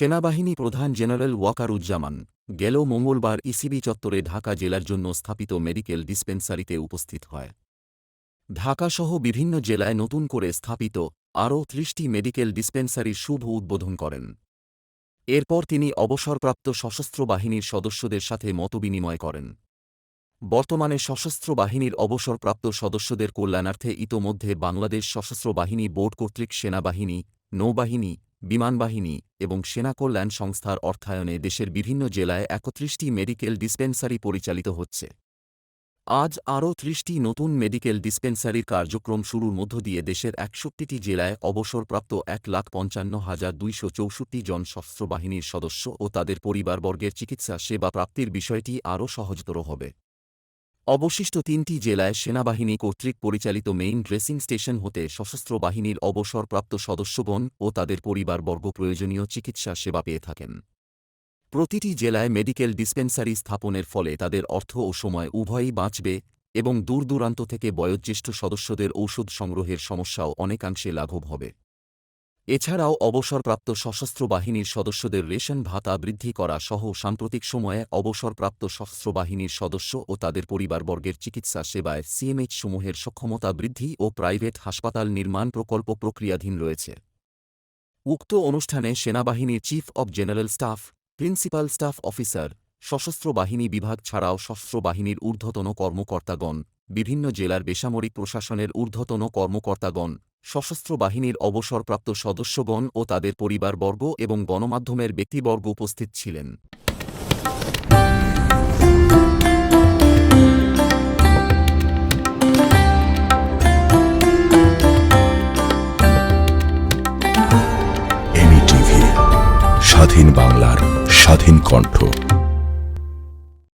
সেনাবাহিনী প্রধান জেনারেল ওয়াকারুজ্জামান গেল মঙ্গলবার ইসিবি চত্বরে ঢাকা জেলার জন্য স্থাপিত মেডিকেল ডিসপেন্সারিতে উপস্থিত হয়। ঢাকাসহ বিভিন্ন জেলায় নতুন করে স্থাপিত আরও ত্রিশটি মেডিকেল ডিসপেন্সারির শুভ উদ্বোধন করেন। এরপর তিনি অবসরপ্রাপ্ত সশস্ত্র বাহিনীর সদস্যদের সাথে মতবিনিময় করেন। বর্তমানে সশস্ত্র বাহিনীর অবসরপ্রাপ্ত সদস্যদের কল্যাণার্থে ইতোমধ্যে বাংলাদেশ সশস্ত্র বাহিনী বোর্ড কর্তৃক সেনাবাহিনী, নৌবাহিনী বিমানবাহিনী এবং সেনা কল্যাণ সংস্থার অর্থায়নে দেশের বিভিন্ন জেলায় একত্রিশটি মেডিকেল ডিসপেন্সারি পরিচালিত হচ্ছে। আজ আরও ত্রিশটি নতুন মেডিকেল ডিসপেন্সারির কার্যক্রম শুরুর মধ্য দিয়ে দেশের একষট্টিটি জেলায় অবসরপ্রাপ্ত এক লাখ পঞ্চান্ন হাজার দুইশো চৌষট্টি জন সশস্ত্র বাহিনীর সদস্য ও তাদের পরিবারবর্গের চিকিৎসা সেবা প্রাপ্তির বিষয়টি আরও সহজতর হবে। অবশিষ্ট তিনটি জেলায় সেনাবাহিনী কর্তৃক পরিচালিত মেইন ড্রেসিং স্টেশন হতে সশস্ত্র বাহিনীর অবসরপ্রাপ্ত সদস্যগণ ও তাদের পরিবারবর্গ প্রয়োজনীয় চিকিৎসা সেবা পেয়ে থাকেন। প্রতিটি জেলায় মেডিকেল ডিসপেন্সারি স্থাপনের ফলে তাদের অর্থ ও সময় উভয়ই বাঁচবে এবং দূরদূরান্ত থেকে বয়োজ্যেষ্ঠ সদস্যদের ঔষধ সংগ্রহের সমস্যাও অনেকাংশে লাঘব হবে। এছাড়াও অবসরপ্রাপ্ত সশস্ত্র বাহিনীর সদস্যদের রেশন ভাতা বৃদ্ধি করা সহ সাম্প্রতিক সময়ে অবসরপ্রাপ্ত সশস্ত্র বাহিনীর সদস্য ও তাদের পরিবারবর্গের চিকিৎসা সেবায় সিএমএইচ সমূহের সক্ষমতা বৃদ্ধি ও প্রাইভেট হাসপাতাল নির্মাণ প্রকল্প প্রক্রিয়াধীন রয়েছে। উক্ত অনুষ্ঠানে সেনাবাহিনীর chief of general staff, principal staff officer, সশস্ত্র বাহিনী বিভাগ ছাড়াও সশস্ত্র বাহিনীর ঊর্ধ্বতন কর্মকর্তাগণ, বিভিন্ন জেলার বেসামরিক প্রশাসনের ঊর্ধ্বতন কর্মকর্তাগণ সশস্ত্র বাহিনীর অবসরপ্রাপ্ত সদস্যগণ ও তাদের পরিবারবর্গ এবং গণমাধ্যমের ব্যক্তিবর্গ উপস্থিত ছিলেন। স্বাধীন বাংলার স্বাধীন কণ্ঠ।